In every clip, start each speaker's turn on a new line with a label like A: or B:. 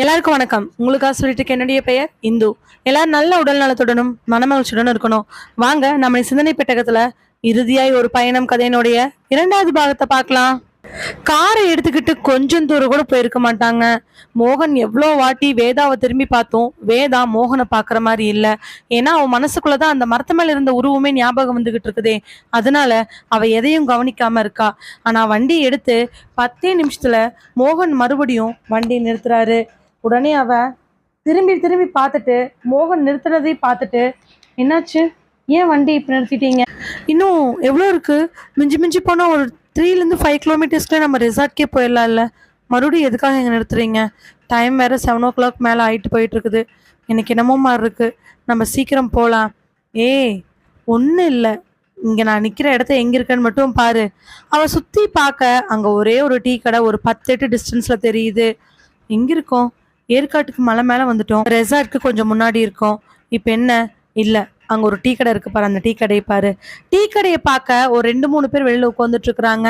A: எல்லாருக்கும் வணக்கம். உங்களுக்காக சொல்லிட்டு என்னுடைய பெயர் இந்து. எல்லாரும் நல்ல உடல் நலத்துடனும் மனமகிழ்ச்சியுடனும் இருக்கணும். வாங்க நம்ம சிந்தனை பெட்டகத்துல இறுதியாய் ஒரு பயணம் கதையினுடைய இரண்டாவது பாகத்தை பார்க்கலாம். காரை எடுத்துக்கிட்டு கொஞ்சம் தூரம் கூட போயிருக்க மாட்டாங்க. மோகன் எவ்வளோ வாட்டி வேதாவை திரும்பி பார்த்தோம் வேதா மோகனை பார்க்குற மாதிரி இல்லை. ஏன்னா அவன் மனசுக்குள்ளதான் அந்த மரத்து மேல இருந்த உருவமே ஞாபகம் வந்துகிட்டு இருக்குதே. அதனால அவ எதையும் கவனிக்காம இருக்கா. ஆனால் வண்டி எடுத்து பத்தே நிமிஷத்துல மோகன் மறுபடியும் வண்டி நிறுத்துறாரு. உடனே அவ திரும்பி திரும்பி பார்த்துட்டு மோகன் நிறுத்துறதையும் பார்த்துட்டு என்னாச்சு? ஏன் வண்டி இப்போ நிறுத்திட்டீங்க? இன்னும் எவ்வளோ இருக்குது மிஞ்சி மிஞ்சி போனால் ஒரு த்ரீலேருந்து ஃபைவ் கிலோமீட்டர்ஸ்லேயே நம்ம ரெசார்ட்கே போயிடலாம்ல. மறுபடியும் எதுக்காக இங்கே நிறுத்துறீங்க? டைம் வேறு செவன் ஓ கிளாக் மேலே ஆகிட்டு போயிட்டுருக்குது. எனக்கு என்னமோ மாதிரி இருக்குது நம்ம சீக்கிரம் போகலாம் ஏ ஒன்றும் இல்லை. இங்கே நான் நிற்கிற இடத்த எங்கே இருக்கேன்னு மட்டும் பாரு. அவள் சுற்றி பார்க்க அங்கே ஒரே ஒரு டீ கடை ஒரு பத்து எட்டு டிஸ்டன்ஸில் தெரியுது. எங்கே இருக்கோம்? ஏற்காட்டுக்கு மலை மேலே வந்துட்டோம். ரெசார்ட்க்கு கொஞ்சம் முன்னாடி இருக்கோம். இப்போ என்ன? இல்லை. அங்கே ஒரு டீ கடை இருக்கு பாரு. அந்த டீ கடையை பாரு. டீ கடையை பார்க்க ஒரு ரெண்டு மூணு பேர் வெளியில் உட்காந்துட்டு இருக்கிறாங்க.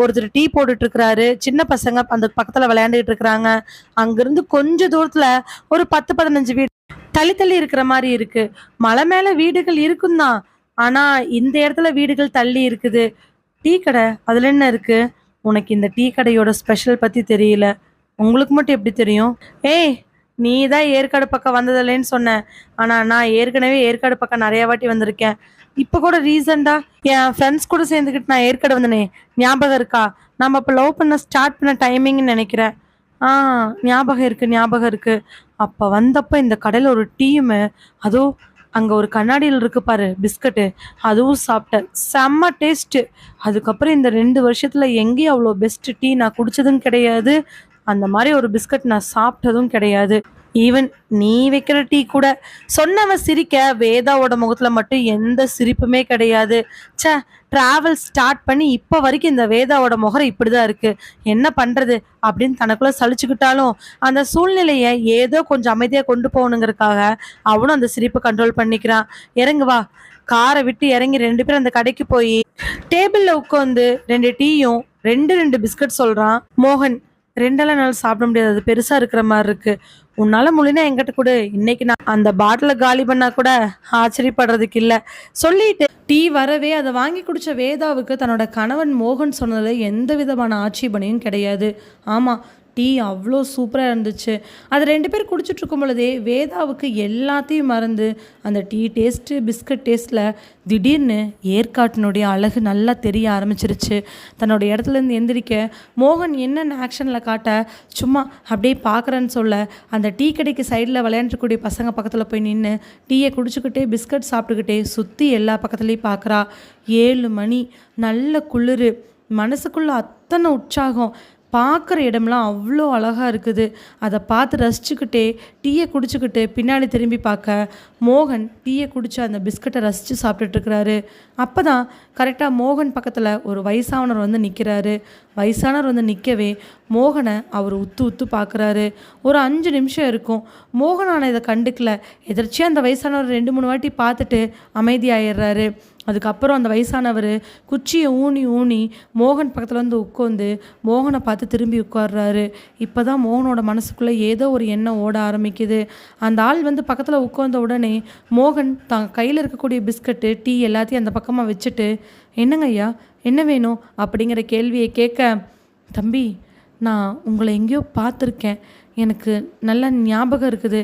A: ஒருத்தர் டீ போட்டுட்டு இருக்கிறாரு. சின்ன பசங்க அந்த பக்கத்தில் விளையாண்டுட்டு இருக்கிறாங்க. அங்கிருந்து கொஞ்ச தூரத்தில் ஒரு பத்து பதினஞ்சு வீடு தள்ளி தள்ளி இருக்கிற மாதிரி இருக்கு. மலை மேலே வீடுகள் இருக்கும் தான் ஆனால் இந்த இடத்துல வீடுகள் தள்ளி இருக்குது. டீ கடை அதில் என்ன இருக்கு? உனக்கு இந்த டீ கடையோட ஸ்பெஷல் பற்றி தெரியல. உங்களுக்கு மட்டும் எப்படி தெரியும்? ஏய் நீ தான் ஏற்காடு பக்கம் வந்ததில்லைன்னு சொன்ன. ஆனால் நான் ஏற்கனவே ஏற்காடு பக்கம் நிறையா வாட்டி வந்திருக்கேன். இப்போ கூட ரீசெண்டாக என் ஃப்ரெண்ட்ஸ் கூட சேர்ந்துக்கிட்டு நான் ஏற்காடு வந்தனே. ஞாபகம் இருக்கா? நம்ம இப்போ லவ் பண்ண ஸ்டார்ட் பண்ண டைமிங்னு நினைக்கிறேன். ஆ ஞாபகம் இருக்குது ஞாபகம் இருக்குது அப்போ வந்தப்போ இந்த கடையில் ஒரு டீமு அதுவும் அங்கே ஒரு கண்ணாடியில் இருக்கு பாரு பிஸ்கட்டு அதுவும் சாப்பிட்டேன். செம்ம டேஸ்ட்டு அதுக்கப்புறம் இந்த ரெண்டு வருஷத்தில் எங்கேயும் அவ்வளோ பெஸ்ட்டு டீ நான் குடித்ததும் கிடையாது. அந்த மாதிரி ஒரு பிஸ்கட் நான் சாப்பிட்டதும் கிடையாது. ஈவன் நீ வைக்கிற டீ கூட. சொன்னவ சிரிக்க வேதாவோட முகத்துல மட்டும் எந்த சிரிப்புமே கிடையாது. சே டிராவல் ஸ்டார்ட் பண்ணி இப்போ வரைக்கும் இந்த வேதாவோட முகம் இப்படிதான் இருக்கு. என்ன பண்றது அப்படின்னு தனக்குள்ள சலிச்சுக்கிட்டாலும் அந்த சூழ்நிலையை ஏதோ கொஞ்சம் அமைதியா கொண்டு போகணுங்கிறதுக்காக அவனும் அந்த சிரிப்பை கண்ட்ரோல் பண்ணிக்கிறான். இறங்குவா காரை விட்டு இறங்கி ரெண்டு பேரும் அந்த கடைக்கு போய் டேபிள்ல உட்காந்து ரெண்டு டீயும் ரெண்டு ரெண்டு பிஸ்கட் சொல்றான். மோகன் ரெண்டெல்லாம் என்னால் சாப்பிட முடியாது. அது பெருசாக இருக்கிற மாதிரி இருக்கு. உன்னால் முடினா என்கிட்ட கொடு. இன்னைக்கு நான் அந்த பாட்டில காலி பண்ணால் கூட ஆச்சரியப்படுறதுக்கு இல்லை. சொல்லிட்டு டீ வரவே அதை வாங்கி குடித்த வேதாவுக்கு தன்னோட கணவன் மோகன் சொன்னதில் எந்த விதமான ஆட்சேபனையும் கிடையாது. ஆமாம் டீ அவ்வளோ சூப்பராக இருந்துச்சு. அது ரெண்டு பேர் குடிச்சிட்ருக்கும் பொழுதே வேதாவுக்கு எல்லாத்தையும் மறந்து அந்த டீ டேஸ்ட்டு பிஸ்கட் டேஸ்ட்டில் திடீர்னு ஏற்காட்டினுடைய அழகு நல்லா தெரிய ஆரம்பிச்சிருச்சு. தன்னோட இடத்துலேருந்து எந்திரிக்க மோகன் என்னென்ன ஆக்ஷனில் காட்ட? சும்மா அப்படியே பார்க்குறேன்னு சொல்ல. அந்த டீ கடைக்கு சைடில் விளையாண்டுக்கூடிய பசங்க பக்கத்தில் போய் நின்று டீயை குடிச்சுக்கிட்டே பிஸ்கட் சாப்பிட்டுக்கிட்டே சுற்றி எல்லா பக்கத்துலேயும் பார்க்குறா ஏழு மணி நல்ல குளிர். மனசுக்குள்ளே அத்தனை உற்சாகம். பார்க்குற இடம்லாம் அவ்வளோ அழகாக இருக்குது. அதை பார்த்து ரசிச்சுக்கிட்டே டீயை குடிச்சுக்கிட்டு பின்னாடி திரும்பி பார்க்க மோகன் டீயை குடிச்சு அந்த பிஸ்கட்டை ரசித்து சாப்பிட்டுட்ருக்கிறாரு அப்போ தான் கரெக்டாக மோகன் பக்கத்தில் ஒரு வயசானவர் வந்து நிற்கிறாரு வயசானவர் வந்து நிற்கவே மோகனை அவர் உத்து உத்து பார்க்குறாரு ஒரு அஞ்சு நிமிஷம் இருக்கும். மோகன் ஆனால் இதை கண்டுக்கல. எதிர்ச்சியாக அந்த வயசானவர் ரெண்டு மூணு வாட்டி பார்த்துட்டு அமைதியாயிடுறாரு. அதுக்கப்புறம் அந்த வயசானவர் குச்சியை ஊனி ஊனி மோகன் பக்கத்தில் வந்து உட்காந்து மோகனை பார்த்து திரும்பி உட்கார்றாரு. இப்போ தான் மோகனோட மனசுக்குள்ளே ஏதோ ஒரு எண்ணம் ஓட ஆரம்பிக்குது. அந்த ஆள் வந்து பக்கத்தில் உட்கார்ந்த உடனே மோகன் தான் கையில் இருக்கக்கூடிய பிஸ்கட்டு டீ எல்லாத்தையும் அந்த பக்கமாக வச்சுட்டு என்னங்க ஐயா? என்ன வேணும்? அப்படிங்கிற கேள்வியை கேட்க தம்பி நான் உங்களை எங்கேயோ பார்த்துருக்கேன். எனக்கு நல்ல ஞாபகம் இருக்குது.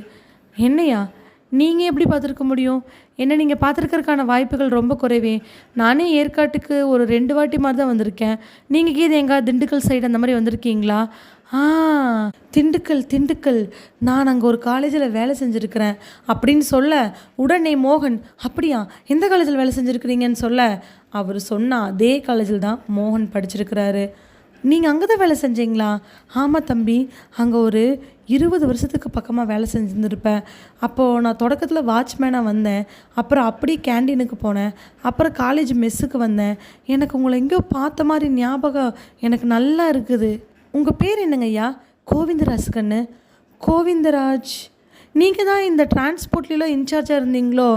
A: என்னையா? நீங்கள் எப்படி பார்த்துருக்க முடியும்? என்ன நீங்கள் பார்த்துருக்கறதுக்கான வாய்ப்புகள் ரொம்ப குறைவே. நானே ஏற்காட்டுக்கு ஒரு ரெண்டு வாட்டி மாதிரி தான் வந்திருக்கேன். நீங்கள் கீது எங்கே திண்டுக்கல் சைடு அந்த மாதிரி வந்திருக்கீங்களா? ஆ திண்டுக்கல் திண்டுக்கல். நான் அங்கே ஒரு காலேஜில் வேலை செஞ்சுருக்கிறேன். அப்படின்னு சொல்ல உடனே மோகன் அப்படியா எந்த காலேஜில் வேலை செஞ்சுருக்கிறீங்கன்னு சொல்ல? அவர் சொன்ன அதே காலேஜில் தான் மோகன் படிச்சிருக்கிறாரு. நீங்கள் அங்கே தான் வேலை செஞ்சீங்களா? ஆமாம் தம்பி அங்கே ஒரு இருபது வருஷத்துக்கு பக்கமாக வேலை செஞ்சுருந்துருப்பேன். அப்போது நான் தொடக்கத்தில் வாட்ச்மேனாக வந்தேன். அப்புறம் அப்படியே கேண்டீனுக்கு போனேன். அப்புறம் காலேஜ் மெஸ்ஸுக்கு வந்தேன். எனக்கு உங்களை எங்கேயோ பார்த்த மாதிரி ஞாபகம் எனக்கு நல்லா இருக்குது. உங்கள் பேர் என்னங்க ஐயா கோவிந்தராஜ் கண்ணு கோவிந்தராஜ் நீங்கள் தான் இந்த டிரான்ஸ்போர்ட்லாம் இன்சார்ஜாக இருந்தீங்களோ?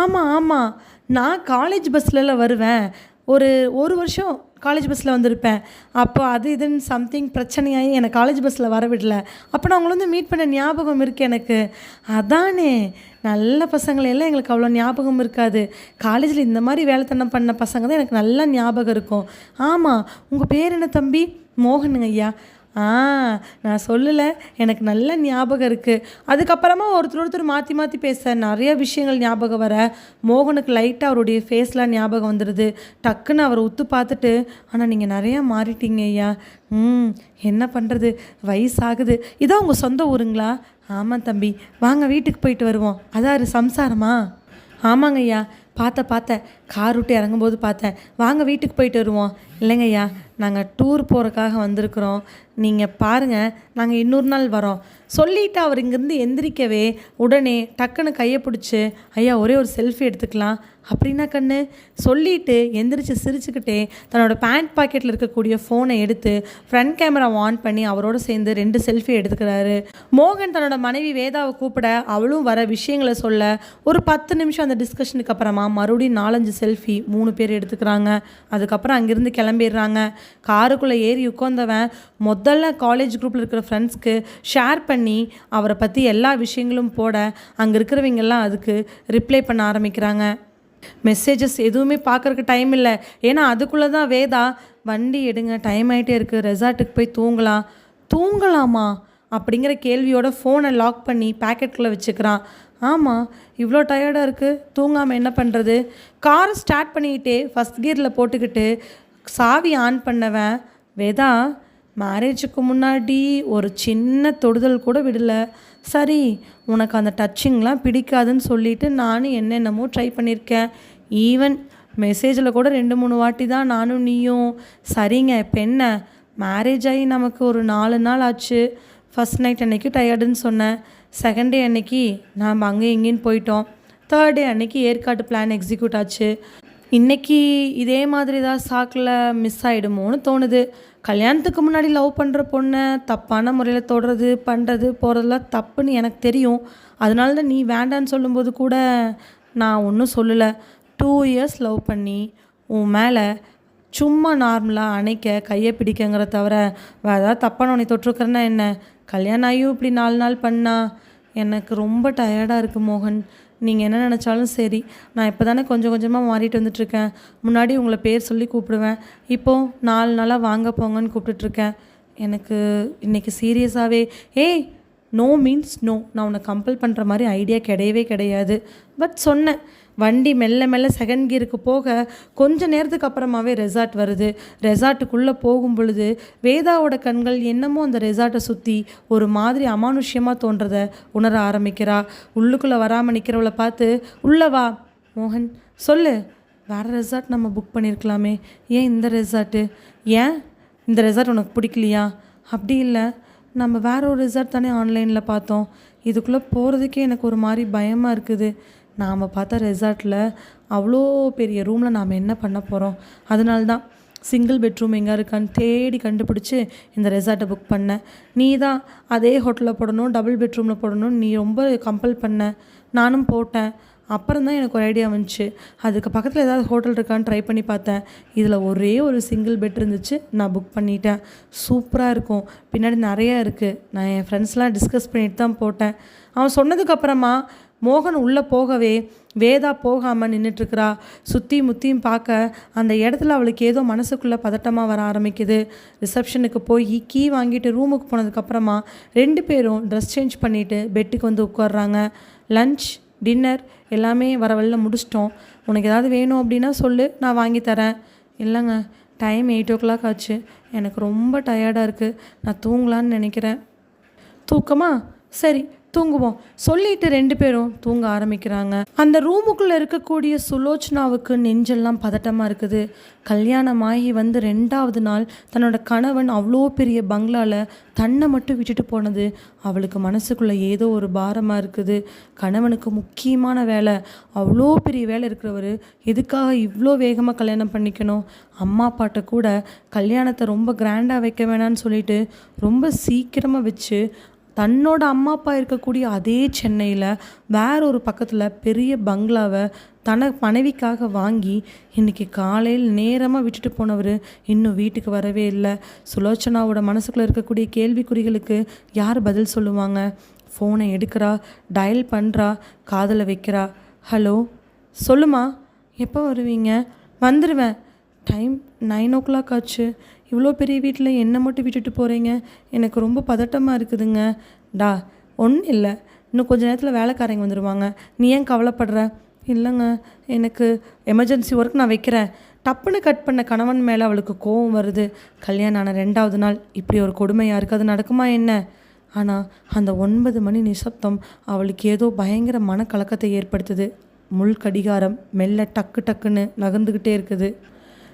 A: ஆமாம் ஆமாம் நான் காலேஜ் பஸ்லலாம் வருவேன். ஒரு ஒரு வருஷம் காலேஜ் பஸ்ஸில் வந்திருப்பேன். அப்போ அது இதுன்னு சம்திங் பிரச்சனையாகி என்னை காலேஜ் பஸ்ஸில் வர விடல. அப்போ நான் அவங்கள வந்து மீட் பண்ண ஞாபகம் இருக்குது எனக்கு. அதானே. நல்ல பசங்களெல்லாம் எங்களுக்கு அவ்வளோ ஞாபகம் இருக்காது. காலேஜில் இந்த மாதிரி வேலைத்தனம் பண்ண பசங்க தான் எனக்கு நல்லா ஞாபகம் இருக்கும். ஆமாம் உங்கள் பேர் என்ன தம்பி? மோகனுங்க ஐயா ஆ நான் சொல்லலை. எனக்கு நல்ல ஞாபகம் இருக்குது அதுக்கப்புறமா ஒருத்தர் ஒருத்தர் மாற்றி மாற்றி பேச நிறைய விஷயங்கள் ஞாபகம் வர. மோகனுக்கு லைட்டாக அவருடைய ஃபேஸ்லாம் ஞாபகம் வந்துடுது டக்குன்னு அவரை உத்து பார்த்துட்டு ஆனால் நீங்கள் நிறையா மாறிட்டீங்க ஐயா. ம் என்ன பண்ணுறது வயசாகுது. இதான் உங்கள் சொந்த ஊருங்களா? ஆமாம் தம்பி. வாங்க வீட்டுக்கு போயிட்டு வருவோம். அதாரு சம்சாரமா? ஆமாங்க ஐயா பார்த்த பார்த்தேன் கார் விட்டு இறங்கும்போது பார்த்தேன் வாங்க வீட்டுக்கு போயிட்டு வருவோம். இல்லைங்க ஐயா நாங்கள் டூர் போகிறக்காக வந்திருக்கிறோம். நீங்கள் பாருங்கள் நாங்கள் இன்னொரு நாள் வரோம். சொல்லிட்டு அவர் இங்கேருந்து எந்திரிக்கவே உடனே டக்குன்னு கையை பிடிச்சி ஐயா ஒரே ஒரு செல்ஃபி எடுத்துக்கலாம். அப்படின்னா கண்ணு. சொல்லிட்டு எந்திரிச்சு சிரிச்சுக்கிட்டே தன்னோட பேண்ட் பாக்கெட்டில் இருக்கக்கூடிய ஃபோனை எடுத்து ஃப்ரண்ட் கேமரா ஆன் பண்ணி அவரோட சேர்ந்து ரெண்டு செல்ஃபி எடுத்துக்கிறாரு. மோகன் தன்னோட மனைவி வேதாவை கூப்பிட அவளும் வர விஷயங்களை சொல்ல ஒரு பத்து நிமிஷம் அந்த டிஸ்கஷனுக்கு அப்புறமா மறுபடியும் நாலஞ்சு செல்ஃபி மூணு பேர் எடுத்துக்கிறாங்க. அதுக்கப்புறம் அங்கேருந்து கிளம்பிடுறாங்க. காருக்குள்ளே ஏறி உட்காந்தவன் முதல்ல காலேஜ் குரூப்பில் இருக்கிற ஃப்ரெண்ட்ஸ்க்கு ஷேர் பண்ணி அவரை பற்றி எல்லா விஷயங்களும் போட அங்கே இருக்கிறவங்க எல்லாம் அதுக்கு ரிப்ளை பண்ண ஆரம்பிக்கிறாங்க. மெசேஜஸ் எதுவுமே பார்க்கறக்கு டைம் இல்லை. ஏன்னா அதுக்குள்ளே தான் வேதா வண்டி எடுங்க டைம் ஆகிட்டே இருக்குது ரெசார்ட்டுக்கு போய் தூங்கலாம். தூங்கலாமா? அப்படிங்கிற கேள்வியோட ஃபோனை லாக் பண்ணி பேக்கெட்டுக்குள்ளே வச்சுக்கிறான். ஆமாம் இவ்வளோ டயர்டாக இருக்குது தூங்காமல் என்ன பண்ணுறது காரை ஸ்டார்ட் பண்ணிக்கிட்டே ஃபஸ்ட் கியரில் போட்டுக்கிட்டு சாவி ஆன் பண்ணவன். வேதா மேரேஜுக்கு முன்னாடி ஒரு சின்ன தொடுதல் கூட விடலை. சரி உனக்கு அந்த டச்சிங்லாம் பிடிக்காதுன்னு சொல்லிட்டு நானும் என்னென்னமோ ட்ரை பண்ணியிருக்கேன் ஈவன் மெசேஜில் கூட ரெண்டு மூணு வாட்டி தான் நானும் நீயும். சரிங்க இப்போ என்ன? மேரேஜ் ஆகி நமக்கு ஒரு நாலு நாள் ஆச்சு. ஃபஸ்ட் நைட் அன்னைக்கு டயர்டுன்னு சொன்னேன். செகண்ட் டே அன்னைக்கு நாம் அங்கே இங்கேன்னு போயிட்டோம். தேர்ட் டே அன்னைக்கு ஏற்காடு பிளான் எக்ஸிக்யூட் ஆச்சு. இன்னைக்கு இதே மாதிரி தான் சாக்கில் மிஸ் ஆகிடுமோன்னு தோணுது. கல்யாணத்துக்கு முன்னாடி லவ் பண்ணுற பொண்ணை தப்பான முறையில் தொடுறது பண்ணுறது போகிறதெல்லாம் தப்புன்னு எனக்கு தெரியும். அதனால தான் நீ வேண்டான்னு சொல்லும்போது கூட நான் ஒன்றும் சொல்லலை. டூ இயர்ஸ் லவ் பண்ணி உன் மேலே சும்மா நார்மலாக அணைக்க கையை பிடிக்கங்கிற தவிர வேறு ஏதாவது தப்பான உன்னை தொட்டிருக்கிறேன்னா என்ன? கல்யாணம் ஆகியும் இப்படி நாலு நாள் பண்ணா எனக்கு ரொம்ப டயர்டாக இருக்குது மோகன். நீங்கள் என்ன நினச்சாலும் சரி நான் இப்போ தானே கொஞ்சம் கொஞ்சமாக மாறிட்டு வந்துட்டுருக்கேன். முன்னாடி உங்களை பேர் சொல்லி கூப்பிடுவேன். இப்போது நாலு நாளாக வாங்க போங்கன்னு கூப்பிட்டுட்ருக்கேன் எனக்கு இன்றைக்கி சீரியஸாகவே ஏய் நோ மீன்ஸ் நோ நான் உன்னை கம்பல் பண்ணுற மாதிரி ஐடியா கிடையவே கிடையாது. பட் சொன்னேன். வண்டி மெல்ல மெல்ல செகண்ட் கியருக்கு போக கொஞ்ச நேரத்துக்கு அப்புறமாவே ரெசார்ட் வருது. ரெசார்ட்டுக்குள்ளே போகும் பொழுது வேதாவோட கண்கள் என்னமோ அந்த ரெசார்ட்டை சுற்றி ஒரு மாதிரி அமானுஷ்யமாக தோன்றதை உணர ஆரம்பிக்கிறா. உள்ளுக்குள்ளே வராமல் நிற்கிறவளை பார்த்து உள்ளே வா. மோகன் சொல்லு. வேறு ரெசார்ட் நம்ம புக் பண்ணியிருக்கலாமே ஏன் இந்த ரெசார்ட்டு ஏன்? இந்த ரெசார்ட் உனக்கு பிடிக்கலையா? அப்படி இல்லை. நம்ம வேற ஒரு ரிசார்ட் தானே ஆன்லைனில் பார்த்தோம். இதுக்குள்ளே போகிறதுக்கே எனக்கு ஒரு மாதிரி பயமாக இருக்குது. நாம் பார்த்த ரெசார்ட்டில் அவ்வளோ பெரிய ரூமில் நாம் என்ன பண்ண போகிறோம் அதனால தான் சிங்கிள் பெட்ரூம் எங்கே இருக்கான்னு தேடி கண்டுபிடிச்சி இந்த ரெசார்ட்டை புக் பண்ணேன் நீ தான் அதே ஹோட்டலில் போடணும் டபுள் பெட்ரூமில் போடணும் நீ ரொம்ப கம்பல் பண்ண. நானும் போட்டேன். அப்புறம் தான் எனக்கு ஒரு ஐடியா வந்துச்சு. அதுக்கு பக்கத்தில் ஏதாவது ஹோட்டல் இருக்கான்னு ட்ரை பண்ணி பார்த்தேன். இதில் ஒரே ஒரு சிங்கிள் பெட் இருந்துச்சு. நான் புக் பண்ணிட்டேன். சூப்பராக இருக்கும். பின்னாடி நிறையா இருக்குது நான் என் ஃப்ரெண்ட்ஸ்லாம் டிஸ்கஸ் பண்ணிட்டு தான் போட்டேன். அவன் சொன்னதுக்கப்புறமா மோகன் உள்ளே போகவே வேதா போகாமல் நின்றுட்டுருக்கிறா சுற்றி முத்தியும் பார்க்க அந்த இடத்துல அவளுக்கு ஏதோ மனசுக்குள்ளே பதட்டமாக வர ஆரம்பிக்குது. ரிசப்ஷனுக்கு போய் கீ வாங்கிட்டு ரூமுக்கு போனதுக்கப்புறமா ரெண்டு பேரும் ட்ரெஸ் சேஞ்ச் பண்ணிவிட்டு பெட்டுக்கு வந்து உட்காடுறாங்க லன்ச் டின்னர் எல்லாமே வர வழியில் முடிச்சிட்டோம். உனக்கு ஏதாவது வேணும் அப்படின்னா சொல்லு நான் வாங்கி தரேன். இல்லைங்க டைம் எயிட் ஓ கிளாக் ஆச்சு. எனக்கு ரொம்ப டயர்டாக இருக்குது நான் தூங்கலான்னு நினைக்கிறேன். தூக்கமா? சரி தூங்குவோம். சொல்லிட்டு ரெண்டு பேரும் தூங்க ஆரம்பிக்கிறாங்க. அந்த ரூமுக்குள்ளே இருக்கக்கூடிய சுலோச்சனாவுக்கு நெஞ்செல்லாம் பதட்டமாக இருக்குது. கல்யாணமாகி வந்து ரெண்டாவது நாள் தன்னோட கணவன் அவ்வளோ பெரிய பங்களாவில் தன்னை மட்டும் விட்டுட்டு போனது. அவளுக்கு மனசுக்குள்ளே ஏதோ ஒரு பாரமாக இருக்குது. கணவனுக்கு முக்கியமான வேலை அவ்வளோ பெரிய வேலை இருக்கிறவர் எதுக்காக இவ்வளோ வேகமாக கல்யாணம் பண்ணிக்கணும்? அம்மா அப்பாட்ட கூட கல்யாணத்தை ரொம்ப கிராண்டாக வைக்க வேணான்னு சொல்லிட்டு ரொம்ப சீக்கிரமாக வச்சு தன்னோட அம்மா அப்பா இருக்கக்கூடிய அதே சென்னையில் வேற ஒரு பக்கத்தில் பெரிய பங்களாவை தன மனைவிக்காக வாங்கி இன்னைக்கு காலையில் நேரமாக விட்டுட்டு போனவர் இன்னும் வீட்டுக்கு வரவே இல்லை. சுலோச்சனாவோட மனசுக்குள்ளே இருக்கக்கூடிய கேள்விக்குறிகளுக்கு யார் பதில் சொல்லுவாங்க? ஃபோனை எடுக்கிறா? டயல் பண்ணுறா காதில் வைக்கிறா? ஹலோ? சொல்லுமா? எப்போ வருவீங்க? வந்துடுவேன் டைம் நைன் ஓ கிளாக் ஆச்சு. இவ்வளோ பெரிய வீட்டில் என்னை மட்டும் விட்டுட்டு போகிறீங்க எனக்கு ரொம்ப பதட்டமாக இருக்குதுங்க. டா ஒன்றும் இல்லை. இன்னும் கொஞ்சம் நேரத்தில் வேலைக்காரங்க வந்துடுவாங்க நீ ஏன் கவலைப்படுற? இல்லைங்க எனக்கு எமர்ஜென்சி ஒர்க் நான் வைக்கிறேன். டப்புன்னு கட் பண்ண கணவன் மேலே அவளுக்கு கோவம் வருது. கல்யாணம் ஆன ரெண்டாவது நாள் இப்படி ஒரு கொடுமையாக இருக்குது அது நடக்குமா என்ன? ஆனால் அந்த ஒன்பது மணி நிசப்தம் அவளுக்கு ஏதோ பயங்கர மனக்கலக்கத்தை ஏற்படுத்துது. முள் கடிகாரம் மெல்ல டக்கு டக்குன்னு நகர்ந்துக்கிட்டே இருக்குது.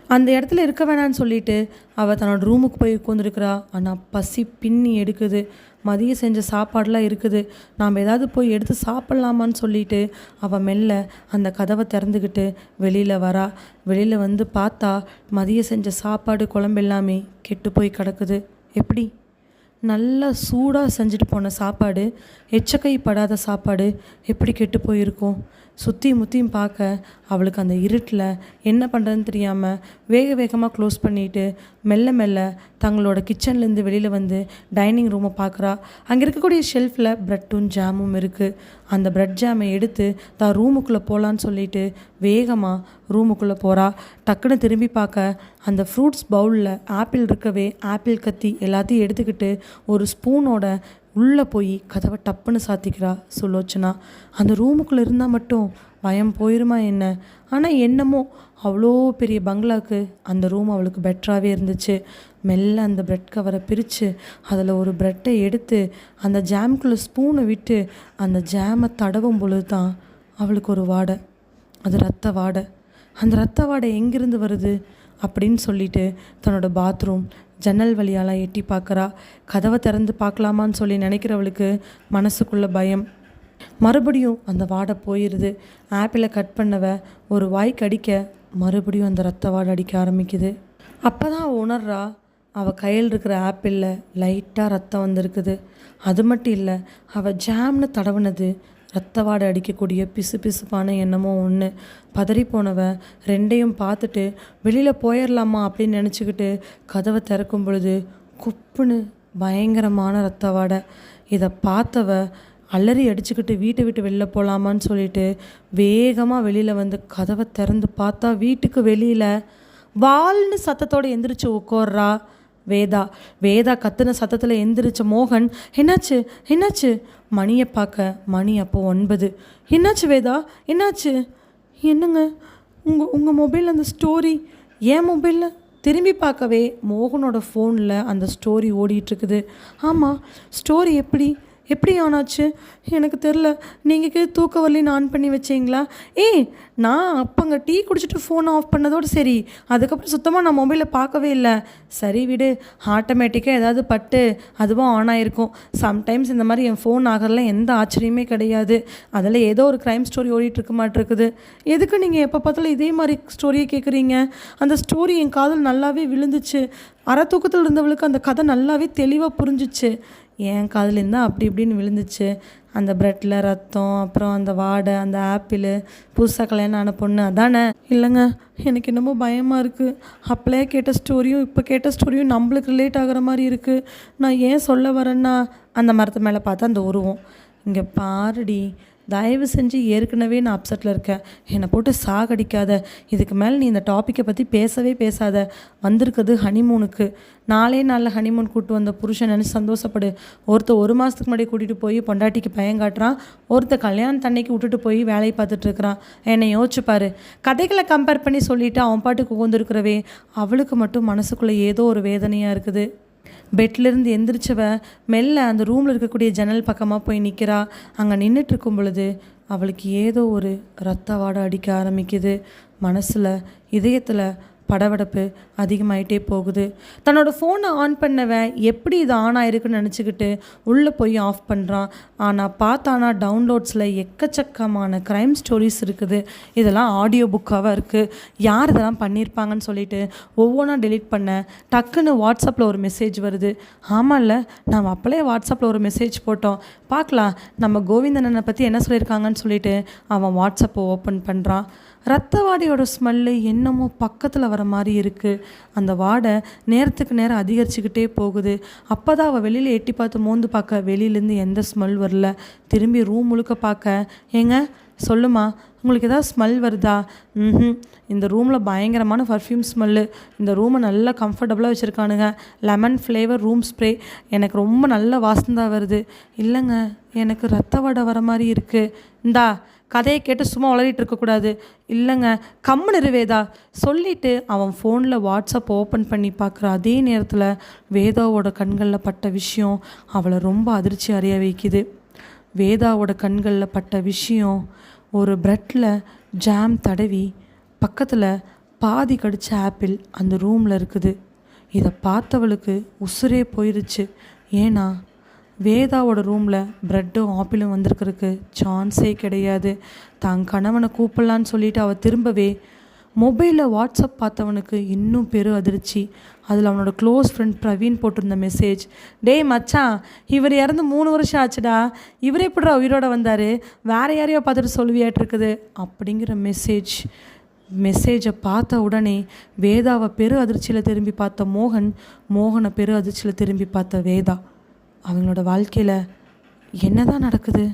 A: அந்த இடத்துல இருக்க வேணான்னு சொல்லிட்டு அவள் தன்னோட ரூமுக்கு போய் உட்காந்துருக்குறா ஆனால் பசி பின்னி எடுக்குது. மதியம் செஞ்ச சாப்பாடெலாம் இருக்குது. நாம் ஏதாவது போய் எடுத்து சாப்பிட்லாமான்னு சொல்லிட்டு அவள் மெல்ல அந்த கதவை திறந்துக்கிட்டு வெளியில் வரா. வெளியில் வந்து பார்த்தா மதியம் செஞ்ச சாப்பாடு குழம்பு எல்லாமே கெட்டு போய் கிடக்குது. எப்படி? நல்லா சூடாக செஞ்சுட்டு போன சாப்பாடு எச்சக்கை படாத சாப்பாடு எப்படி கெட்டு போயிருக்கும்? சுற்றியும் முற்றியும் பார்க்க அவளுக்கு அந்த இருட்டில் என்ன பண்ணுறதுன்னு தெரியாமல் வேக வேகமாக க்ளோஸ் பண்ணிட்டு மெல்ல மெல்ல தங்களோட கிச்சன்லேருந்து வெளியில் வந்து டைனிங் ரூமை பார்க்குறா. அங்கே இருக்கக்கூடிய ஷெல்ஃபில் ப்ரெட்டும் ஜாமும் இருக்குது அந்த ப்ரெட் ஜாமை எடுத்து தான் ரூமுக்குள்ளே போகலான்னு சொல்லிட்டு வேகமாக ரூமுக்குள்ளே போகிறா டக்குன்னு திரும்பி பார்க்க அந்த ஃப்ரூட்ஸ் பவுலில் ஆப்பிள் இருக்கவே ஆப்பிள் கத்தி எல்லாத்தையும் எடுத்துக்கிட்டு ஒரு ஸ்பூனோட உள்ளே போய் கதவை டப்புன்னு சாத்திக்கிறா சுலோச்சனா. அந்த ரூமுக்குள்ளே இருந்தால் மட்டும் பயம் போயிருமா என்ன? ஆனால் என்னமோ அவ்வளோ பெரிய பங்களாக்கு அந்த ரூம் அவளுக்கு பெட்டராகவே இருந்துச்சு. மெல்ல அந்த பிரெட் கவரை பிரித்து அதில் ஒரு ப்ரெட்டை எடுத்து அந்த ஜாம்குள்ளே ஸ்பூனை விட்டு அந்த ஜாமை தடவும் பொழுது தான் அவளுக்கு ஒரு வாடை. அது ரத்த வாடை. அந்த ரத்த வாடை எங்கேருந்து வருது? அப்படின்னு சொல்லிட்டு தன்னோட பாத்ரூம் ஜன்னல் வழியாலாம் எட்டி பார்க்குறா. கதவை திறந்து பார்க்கலாமான்னு சொல்லி நினைக்கிறவளுக்கு மனசுக்குள்ள பயம். மறுபடியும் அந்த வாடை போயிடுது ஆப்பிளை கட் பண்ணவ ஒரு வாய் கடிக்க மறுபடியும் அந்த ரத்த வாடை அடிக்க ஆரம்பிக்குது. அப்போ தான் உணர்றா அவள் கையில் இருக்கிற ஆப்பிளில் லைட்டாக ரத்தம் வந்திருக்குது. அது மட்டும் இல்லை அவள் ஜாம்னு தடவுனது ரத்த வாடை அடிக்கக்கூடிய பிசு பிசுப்பான எண்ணமோ ஒன்று பதறிப்போனவன் ரெண்டையும் பார்த்துட்டு வெளியில் போயிடலாமா அப்படின்னு நினச்சிக்கிட்டு கதவை திறக்கும் பொழுது குப்புன்னு பயங்கரமான ரத்த வாடை இதை பார்த்தவ அலறி அடிச்சுக்கிட்டு வீட்டை விட்டு வெளில போகலாமான்னு சொல்லிட்டு வேகமாக வெளியில் வந்து கதவை திறந்து பார்த்தா வீட்டுக்கு வெளியில். வால்னு சத்தத்தோடு எந்திரிச்சு உட்கார்றா. வேதா வேதா கத்துன சத்தத்தில் எந்திரிச்ச மோகன் என்னாச்சு? என்னாச்சு? மணியை பார்க்க மணி அப்போ ஒன்பது. என்னாச்சு வேதா? என்னாச்சு? என்னங்க? உங்கள் உங்கள் மொபைலில் அந்த ஸ்டோரி ஏன் மொபைலில் திரும்பி பார்க்கவே மோகனோட ஃபோனில் அந்த ஸ்டோரி ஓடிட்டுருக்குது ஆமாம் ஸ்டோரி எப்படி? எப்படி ஆனாச்சு? எனக்கு தெரில நீங்கள் தூக்க வரலின்னு ஆன் பண்ணி வச்சீங்களா? ஏய் நான் அப்போங்க டீ குடிச்சிட்டு ஃபோனை ஆஃப் பண்ணதோடு சரி. அதுக்கப்புறம் சுத்தமாக நான் மொபைலை பார்க்கவே இல்லை. சரி விடு. ஆட்டோமேட்டிக்காக ஏதாவது பட்டு அதுவும் ஆன் ஆகிருக்கும் சம்டைம்ஸ் இந்த மாதிரி என் ஃபோன் ஆகிறதுல எந்த ஆச்சரியமே கிடையாது. அதில் ஏதோ ஒரு க்ரைம் ஸ்டோரி ஓடிட்டுருக்க மாட்டிருக்குது. எதுக்கு நீங்கள் எப்போ பார்த்தாலும் இதே மாதிரி ஸ்டோரியை கேட்குறீங்க அந்த ஸ்டோரி என் காதல் நல்லாவே விழுந்துச்சு. அரை தூக்கத்தில் இருந்தவளுக்கு அந்த கதை நல்லாவே தெளிவாக புரிஞ்சிச்சு. என் காதுலேருந்து தான் அப்படி இப்படின்னு விழுந்துச்சு. அந்த ப்ரெட்டில் ரத்தம் அப்புறம் அந்த வாடை அந்த ஆப்பிள் புதுசாக கல்யாணம் ஆன பொண்ணு அதானே? இல்லைங்க எனக்கு என்னமோ பயமாக இருக்குது அப்பளே கேட்ட ஸ்டோரியும் இப்போ கேட்ட ஸ்டோரியும் நம்மளுக்கு ரிலேட் ஆகிற மாதிரி இருக்குது நான் ஏன் சொல்ல வரேன்னா அந்த மரத்து மேலே பார்த்தா அந்த உருவம். இங்கே பாருடி தயவு செஞ்சு ஏற்கனவே நான் அப்செட்டில் இருக்கேன். என்னை போட்டு சாகடிக்காத. இதுக்கு மேலே நீ இந்த டாப்பிக்கை பற்றி பேசவே பேசாத. வந்திருக்குது ஹனிமூனுக்கு நாளே நாளில் ஹனிமூன் கூட்டு வந்த புருஷன் நினச்சி சந்தோஷப்படு. ஒருத்தர் ஒரு மாதத்துக்கு முன்னாடி கூட்டிகிட்டு போய் பொண்டாட்டிக்கு பயம் காட்டுறான். ஒருத்தர் கல்யாணத்தன்னைக்கு விட்டுட்டு போய் வேலையை பார்த்துட்டு இருக்கிறான். என்னை யோசிச்சு கதைகளை கம்பேர் பண்ணி சொல்லிவிட்டு அவன் பாட்டுக்கு உகந்துருக்கிறவே அவளுக்கு மட்டும் மனசுக்குள்ளே ஏதோ ஒரு வேதனையாக இருக்குது. பெட்லேருந்து எந்திரிச்சவ மெல்ல அந்த ரூமில் இருக்கக்கூடிய ஜன்னல் பக்கமாக போய் நிற்கிறா அங்கே நின்றுட்டு இருக்கும் பொழுது அவளுக்கு ஏதோ ஒரு ரத்த வாடை அடிக்க ஆரம்பிக்குது. மனசில் இதயத்தில் படபடப்பு அதிகமாயிட்டே போகுது. தன்னோட ஃபோனை ஆன் பண்ணவன் எப்படி இது ஆன் ஆயிருக்குன்னு நினச்சிக்கிட்டு உள்ளே போய் ஆஃப் பண்ணுறான் ஆனால் பார்த்தானா டவுன்லோட்ஸில் எக்கச்சக்கமான க்ரைம் ஸ்டோரிஸ் இருக்குது. இதெல்லாம் ஆடியோ புக்காக இருக்குது யார் இதெல்லாம் பண்ணியிருப்பாங்கன்னு சொல்லிட்டு ஒவ்வொன்றா டெலீட் பண்ண டக்குன்னு வாட்ஸ்அப்பில் ஒரு மெசேஜ் வருது. ஆமாம்ல நம்ம அப்போலே வாட்ஸ்அப்பில் ஒரு மெசேஜ் போட்டோம். பார்க்கலாம் நம்ம கோவிந்தனனை பற்றி என்ன சொல்லியிருக்காங்கன்னு சொல்லிட்டு அவன் வாட்ஸ்அப்பை ஓப்பன் பண்ணுறான் ரத்தவாடியோட ஸ்மெல்லு என்னமோ பக்கத்தில் வர மாதிரி இருக்குது அந்த வாடை நேரத்துக்கு நேரம் அதிகரிச்சுக்கிட்டே போகுது. அப்போ தான் அவள் வெளியில் எட்டி பார்த்து மோந்து பார்க்க வெளியிலேருந்து எந்த ஸ்மெல் வரல. திரும்பி ரூம் முழுக்க பார்க்க. ஏங்க சொல்லுமா உங்களுக்கு எதாவது ஸ்மெல் வருதா? ம் இந்த ரூமில் பயங்கரமான பர்ஃப்யூம் ஸ்மெல்லு இந்த ரூமை நல்லா கம்ஃபர்டபுளாக வச்சுருக்கானுங்க. லெமன் ஃப்ளேவர் ரூம் ஸ்ப்ரே எனக்கு ரொம்ப நல்ல வாசந்தான் வருது. இல்லைங்க எனக்கு ரத்த வாடை வர மாதிரி இருக்குது இந்தா கதையை கேட்டு சும்மா உளறிட்டு இருக்கக்கூடாது இல்லைங்க கம்முன்னு இரு வேதா. அவன் ஃபோனில் வாட்ஸ்அப் ஓப்பன் பண்ணி பார்க்குற அதே நேரத்தில் வேதாவோட கண்களில் பட்ட விஷயம் அவளை ரொம்ப அதிர்ச்சி அறிய வைக்குது. வேதாவோட கண்களில் பட்ட விஷயம் ஒரு ப்ரெட்டில் ஜாம் தடவி பக்கத்தில் பாதி கடித்த ஆப்பிள் அந்த ரூமில் இருக்குது. இதை பார்த்தவளுக்கு உசுரே போயிருச்சு. ஏன்னா வேதாவோட ரூமில் ப்ரெட்டும் ஆப்பிளும் வந்திருக்கிறதுக்கு சான்ஸே கிடையாது. தான் கணவனை கூப்பிடலான்னு சொல்லிட்டு அவள் திரும்பவே மொபைலில் வாட்ஸ்அப் பார்த்தவனுக்கு இன்னும் பெரு அதிர்ச்சி. அதில் அவனோட க்ளோஸ் ஃப்ரெண்ட் பிரவீன் போட்டிருந்த மெசேஜ் டேய் மச்சான் இவர் இறந்து மூணு வருஷம் ஆச்சுடா. இவரே எப்படிடா உயிரோட வந்தார்? வேற யாரையோ பார்த்துட்டு சொல்வியாட்டிருக்குது அப்படிங்கிற மெசேஜ் மெசேஜை பார்த்த உடனே வேதாவை பெரு அதிர்ச்சியில் திரும்பி பார்த்த மோகன் மோகனை பெரு அதிர்ச்சியில் திரும்பி பார்த்த வேதா. அவங்களோட வாழ்க்கையில் என்ன தான் நடக்குது?